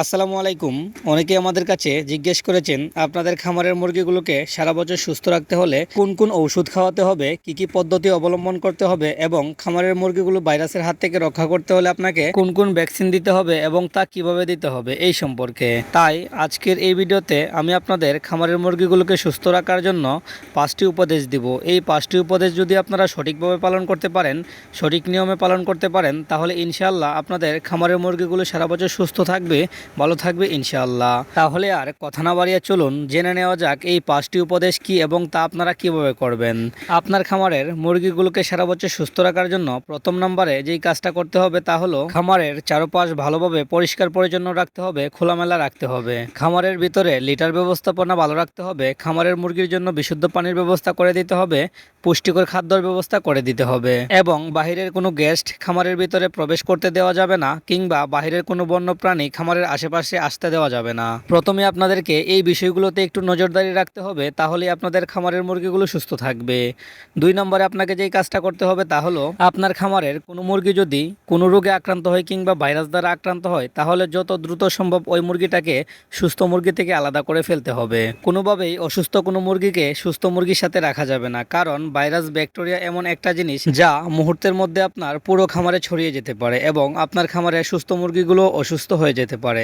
আসসালামু আলাইকুম। অনেকে আমাদের কাছে জিজ্ঞেস করেছেন, আপনাদের খামারের মুরগিগুলোকে সারা বছর সুস্থ রাখতে হলে কোন কোন ঔষধ খাওয়াতে হবে, কি কি পদ্ধতি অবলম্বন করতে হবে এবং খামারের মুরগিগুলো ভাইরাসের হাত থেকে রক্ষা করতে হলে আপনাকে কোন কোন ভ্যাকসিন দিতে হবে এবং তা কীভাবে দিতে হবে এই সম্পর্কে। তাই আজকের এই ভিডিওতে আমি আপনাদের খামারের মুরগিগুলোকে সুস্থ রাখার জন্য পাঁচটি উপদেশ দিব। এই পাঁচটি উপদেশ যদি আপনারা সঠিকভাবে পালন করতে পারেন, সঠিক নিয়মে পালন করতে পারেন, তাহলে ইনশাআল্লাহ আপনাদের খামারের মুরগিগুলো সারা বছর সুস্থ থাকবে। ভালো থাকবে ইনশাআল্লাহ। তাহলে আর কথা না বাড়িয়ে চলুন, জেনে নেওয়া যাক এই পাঁচটি উপদেশ কি এবং তা আপনারা কীভাবে করবেন। আপনার খামারের মুরগিগুলোকে সারা বছর সুস্থ রাখার জন্য প্রথম নম্বরে যেই কাজটা করতে হবে তা হলো, খামারের চারপাশ ভালোভাবে পরিষ্কার পরিচ্ছন্ন রাখতে হবে, খোলামেলা রাখতে হবে। খামারের ভিতরে লিটার ব্যবস্থাপনা ভালো রাখতে হবে, খামারের মুরগির জন্য বিশুদ্ধ পানির ব্যবস্থা করে দিতে হবে, পুষ্টিকর খাদ্যর ব্যবস্থা করে দিতে হবে এবং বাহিরের কোনো গেস্ট খামারের ভিতরে প্রবেশ করতে দেওয়া যাবে না কিংবা বাহিরের কোনো বন্য প্রাণী খামারের আশেপাশে আসতে দেওয়া যাবে না। প্রথমে আপনাদেরকে এই বিষয়গুলোতে একটু নজরদারি রাখতে হবে তাহলে আপনাদের খামারের মুরগিগুলো সুস্থ থাকবে। দুই নম্বরে আপনাকে যেই কাজটা করতে হবে তা হলো, আপনার খামারের কোনো মুরগি যদি কোনো রোগে আক্রান্ত হয় কিংবা ভাইরাস দ্বারা আক্রান্ত হয়, তাহলে যত দ্রুত সম্ভব ওই মুরগিটাকে সুস্থ মুরগি থেকে আলাদা করে ফেলতে হবে। কোনোভাবেই অসুস্থ কোনো মুরগিকে সুস্থ মুরগির সাথে রাখা যাবে না, কারণ ভাইরাস, ব্যাকটেরিয়া এমন একটা জিনিস যা মুহূর্তের মধ্যে আপনার পুরো খামারে ছড়িয়ে যেতে পারে এবং আপনার খামারে সুস্থ মুরগিগুলো অসুস্থ হয়ে যেতে পারে।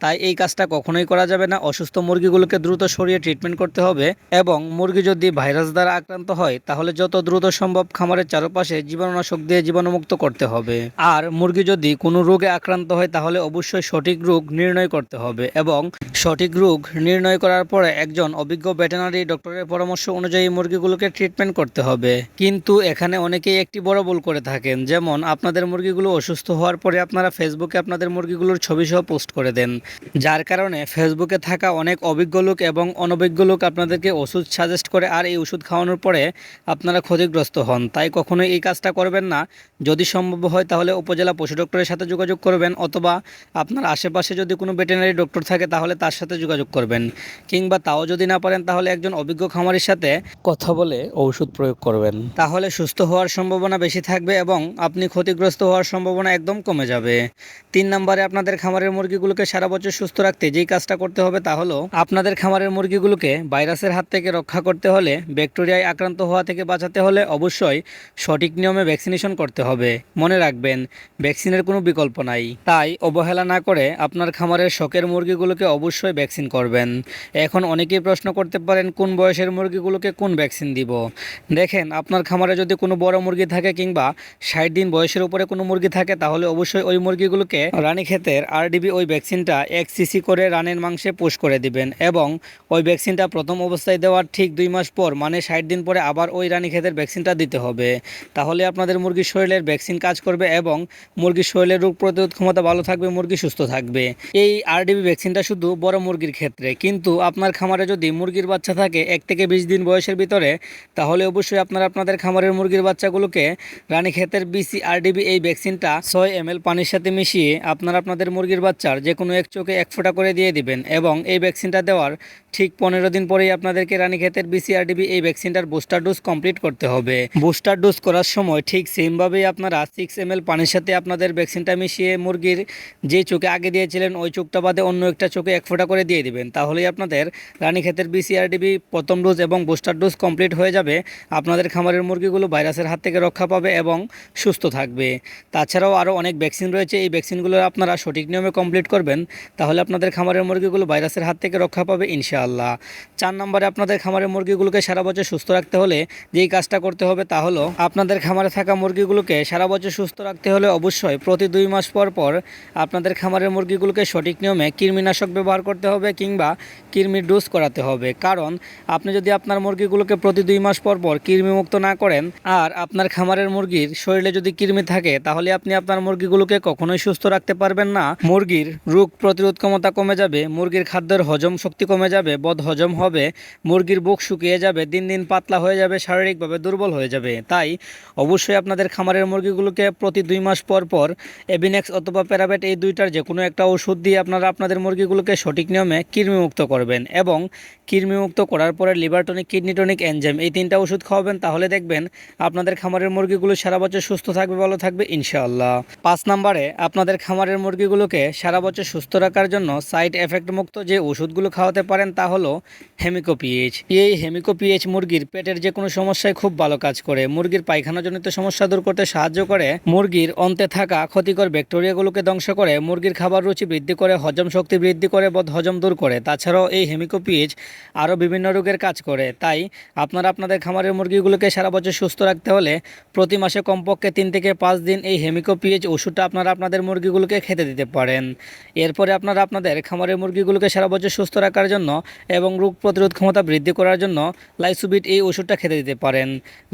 তাই এই কাজটা কখনোই করা যাবে না। অসুস্থ মুরগিগুলোকে দ্রুত সরিয়ে ট্রিটমেন্ট করতে হবে এবং মুরগি যদি ভাইরাস দ্বারা আক্রান্ত হয়, তাহলে যত দ্রুত সম্ভব খামারের চারপাশে জীবাণুনাশক দিয়ে জীবাণুমুক্ত করতে হবে। আর মুরগি যদি কোনো রোগে আক্রান্ত হয়, তাহলে অবশ্যই সঠিক রোগ নির্ণয় করতে হবে এবং সঠিক রোগ নির্ণয় করার পরে একজন অভিজ্ঞ ভেটেনারি ডক্টরের পরামর্শ অনুযায়ী মুরগিগুলোকে ট্রিটমেন্ট করতে হবে। কিন্তু এখানে অনেকেই একটি বড় ভুল করে থাকেন। যেমন, আপনাদের মুরগিগুলো অসুস্থ হওয়ার পরে আপনারা ফেসবুকে আপনাদের মুরগিগুলোর ছবি সহ পোস্ট করে দেন। যার কারণে ফেসবুকে থাকা অনেক অভিজ্ঞ লোক এবং অনভিজ্ঞ লোক আপনাদেরকে ওষুধ সাজেস্ট করে আর এই ওষুধ খাওয়ানোর পরে আপনারা ক্ষতিগ্রস্ত হন। তাই কখনোই এই কাজটা করবেন না। যদি সম্ভব হয় তাহলে উপজেলা পশু ডক্টরের সাথে যোগাযোগ করবেন অথবা আপনার আশেপাশে যদি কোনো ভেটেনারি ডক্টর থাকে তাহলে তার সাথে যোগাযোগ করবেন। কিংবা তাও যদি না পারেন তাহলে একজন অভিজ্ঞ খামারির সাথে কথা বলে ওষুধ প্রয়োগ করবেন। তাহলে সুস্থ হওয়ার সম্ভাবনা বেশি থাকবে এবং আপনি ক্ষতিগ্রস্ত হওয়ার সম্ভাবনা একদম কমে যাবে। তিন নম্বরে আপনাদের খামারের মুরগিগুলোকে সারা সুস্থ রাখতে যেই কাজটা করতে হবে তা হলো আপনাদের খামারের মুরগিগুলোকে ভাইরাসের হাত থেকে রক্ষা করতে হলে, ব্যাকটেরিয়ায় আক্রান্ত হওয়া থেকে বাঁচাতে হলে অবশ্যই সঠিক নিয়মে ভ্যাকসিনেশন করতে হবে। মনে রাখবেন ভ্যাকসিনের কোনো বিকল্প নাই। তাই অবহেলা না করে আপনার খামারের শখের মুরগিগুলোকে অবশ্যই ভ্যাকসিন করবেন। এখন অনেকেই প্রশ্ন করতে পারেন, কোন বয়সের মুরগিগুলোকে কোন ভ্যাকসিন দিব? দেখেন, আপনার খামারে যদি কোনো বড় মুরগি থাকে কিংবা ষাট দিন বয়সের উপরে কোনো মুরগি থাকে, তাহলে অবশ্যই ওই মুরগিগুলোকে রানী ক্ষেতের আরডিবি ওই ভ্যাকসিনটা এক সিসি করে রানের মাংসে পুশ করে দিবেন এবং ওই ভ্যাকসিনটা প্রথম অবস্থায় দেওয়ার ঠিক দুই মাস পর মানে ষাট দিন পরে আবার ওই রানী ক্ষেতের ভ্যাকসিনটা দিতে হবে। তাহলে আপনাদের মুরগির শরীরের ভ্যাকসিন কাজ করবে এবং মুরগির শরীরের রোগ প্রতিরোধ ক্ষমতা ভালো থাকবে, মুরগি সুস্থ থাকবে। এই আরডিবি ভ্যাকসিনটা শুধু বড় মুরগির ক্ষেত্রে, কিন্তু আপনার খামারে যদি মুরগির বাচ্চা থাকে এক থেকে বিশ দিন বয়সের ভিতরে, তাহলে অবশ্যই আপনারা আপনাদের খামারের মুরগির বাচ্চাগুলোকে রানী ক্ষেতের বিসি আরডিবি এই ভ্যাকসিনটা ছয় এম পানির সাথে মিশিয়ে আপনারা আপনাদের মুরগির বাচ্চার যে কোনো এক চোখে এক ফোঁটা করে দিয়ে দিবেন এবং এই ভ্যাকসিনটা দেওয়ার ঠিক পনেরো দিন পরেই আপনাদেরকে রানীক্ষেতের বিসিআরডিবি এই ভ্যাকসিনটার বুস্টার ডোজ কমপ্লিট করতে হবে। বুস্টার ডোজ করার সময় ঠিক সেমভাবেই আপনারা সিক্স এম পানির সাথে আপনাদের ভ্যাকসিনটা মিশিয়ে মুরগির যে চোখে আগে দিয়েছিলেন ওই চোখটা বাদে অন্য একটা চোখে এক ফোঁটা করে দিয়ে দিবেন। তাহলেই আপনাদের রানীক্ষেতের বিসিআরডিবি প্রথম ডোজ এবং বুস্টার ডোজ কমপ্লিট হয়ে যাবে। আপনাদের খামারের মুরগিগুলো ভাইরাসের হাত থেকে রক্ষা পাবে এবং সুস্থ থাকবে। তাছাড়াও আরও অনেক ভ্যাকসিন রয়েছে। এই ভ্যাকসিনগুলো আপনারা সঠিক নিয়মে কমপ্লিট করবেন। তাহলে আপনাদের খামারের মুরগিগুলো ভাইরাসের হাত থেকে রক্ষা পাবে ইনশাআল্লাহ। চার নম্বরে আপনাদের খামারের মুরগিগুলোকে সারা বছর সুস্থ রাখতে হলে যেই কাজটা করতে হবে তা হলো আপনাদের খামারে থাকা মুরগিগুলোকে সারা বছর সুস্থ রাখতে হলে অবশ্যই প্রতি দুই মাস পর পর আপনাদের খামারের মুরগিগুলোকে সঠিক নিয়মে কৃমিনাশক ব্যবহার করতে হবে কিংবা কৃমির ডোজ করাতে হবে। কারণ আপনি যদি আপনার মুরগিগুলোকে প্রতি দুই মাস পর পর কৃমিমুক্ত না করেন আর আপনার খামারের মুরগির শরীরে যদি কৃমি থাকে তাহলে আপনি আপনার মুরগিগুলোকে কখনোই সুস্থ রাখতে পারবেন না। মুরগির রোগ প্রতিরোধ ক্ষমতা কমে যাবে, মুরগির খাদ্যের হজম শক্তি কমে যাবে, বদ হজম হবে, মুরগির বুক শুকিয়ে যাবে, দিন দিন পাতলা হয়ে যাবে, শারীরিকভাবে দুর্বল হয়ে যাবে। তাই অবশ্যই আপনাদের খামারের মুরগিগুলোকে প্রতি দুই মাস পর পর এবিনেক্স অথবা প্যারাবেট এই দুইটার যে কোনো একটা ওষুধ দিয়ে আপনারা আপনাদের মুরগিগুলোকে সঠিক নিয়মে কৃমিমুক্ত করবেন এবং কৃমিমুক্ত করার পরে লিভার টনিক, কিডনি এই তিনটা ওষুধ খাওয়াবেন, তাহলে দেখবেন আপনাদের খামারের মুরগিগুলো সারা বছর সুস্থ থাকবে, ভালো থাকবে, ইনশাআল্লাহ। পাঁচ নম্বরে আপনাদের খামারের মুরগিগুলোকে সারা বছর সুস্থ রাখার জন্য সাইড এফেক্ট মুক্ত যে ওষুধগুলো খাওয়াতে পারেন তা হলো হেমিকো পিএইচ এই হেমিকো পিএইচ মুরগির পেটের যে কোনো সমস্যায় খুব ভালো কাজ করে। মুরগির পায়খানাজনিত সমস্যা দূর করতে সাহায্য করে। মুরগির অন্তে থাকা ক্ষতিকর ব্যাকটেরিয়াগুলোকে ধ্বংস করে। মুরগির খাবার রুচি বৃদ্ধি করে, হজম শক্তি বৃদ্ধি করে বদ হজম দূর করে। তাছাড়াও এই হেমিকো পিএইচ আরও বিভিন্ন রোগের কাজ করে। তাই আপনারা আপনাদের খামারের মুরগিগুলোকে সারা বছর সুস্থ রাখতে হলে প্রতি মাসে কমপক্ষে তিন থেকে পাঁচ দিন এই হেমিকো পিএইচ ওষুধটা আপনারা আপনাদের মুরগিগুলোকে খেতে দিতে পারেন। এরপরে আপনারা আপনাদের খামারের মুরগিগুলোকে সারা বছর সুস্থ রাখার জন্য এবং রোগ প্রতিরোধ ক্ষমতা বৃদ্ধি করার জন্য লাইসুবিট এই ওষুধটা খেতে দিতে পারেন।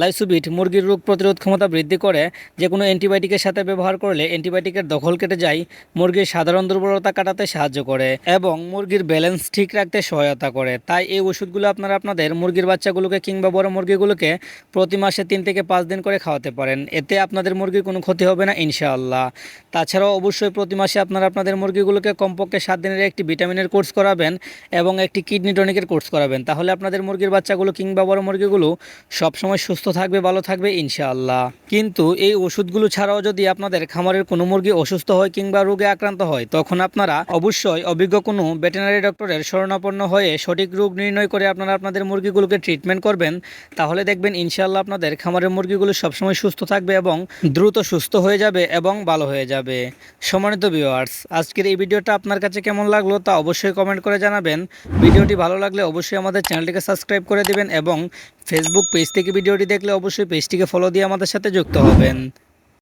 লাইসুবিট মুরগির রোগ প্রতিরোধ ক্ষমতা বৃদ্ধি করে যে কোনো অ্যান্টিবায়োটিকের সাথে ব্যবহার করলে অ্যান্টিবায়োটিকের দখল কেটে যায়, মুরগির সাধারণ দুর্বলতা কাটাতে সাহায্য করে এবং মুরগির ব্যালেন্স ঠিক রাখতে সহায়তা করে। তাই এই ওষুধগুলো আপনারা আপনাদের মুরগির বাচ্চাগুলোকে কিংবা বড় মুরগিগুলোকে প্রতি মাসে তিন থেকে পাঁচ দিন করে খাওয়াতে পারেন। এতে আপনাদের মুরগির কোনো ক্ষতি হবে না, ইনশাআল্লাহ। তাছাড়াও অবশ্যই প্রতি মাসে আপনারা আপনাদের মুরগিগুলোকে কমপক্ষে সাত দিনের একটি ভিটামিনের কোর্স করাবেন এবং একটি কিডনি টনিকের কোর্স করাবেন। তাহলে আপনাদের মুরগির বাচ্চাগুলো কিংবা বড় মুরগিগুলো সবসময় সুস্থ থাকবে, ভালো থাকবে ইনশাআল্লাহ। কিন্তু এই ওষুধগুলো ছাড়াও যদি আপনাদের খামারের কোনো মুরগি অসুস্থ হয় কিংবা রোগে আক্রান্ত হয়, তখন আপনারা অবশ্যই অভিজ্ঞ কোনো ভেটেনারি ডক্টরের শরণাপন্ন হয়ে সঠিক রোগ নির্ণয় করে আপনারা আপনাদের মুরগিগুলোকে ট্রিটমেন্ট করবেন। তাহলে দেখবেন ইনশাআল্লাহ আপনাদের খামারের মুরগিগুলো সবসময় সুস্থ থাকবে এবং দ্রুত সুস্থ হয়ে যাবে এবং ভালো হয়ে যাবে। সম্মানিত ভিউয়ার্স আজকের এই ভিডিওটা আপনার কাছে কেমন লাগল তা অবশ্যই কমেন্ট করে জানাবেন। ভিডিওটি ভালো লাগলে অবশ্যই আমাদের চ্যানেলটিকে সাবস্ক্রাইব করে দেবেন এবং ফেসবুক পেজ থেকে ভিডিওটি দেখলে অবশ্যই পেজটিকে ফলো দিয়ে আমাদের সাথে যুক্ত হবেন।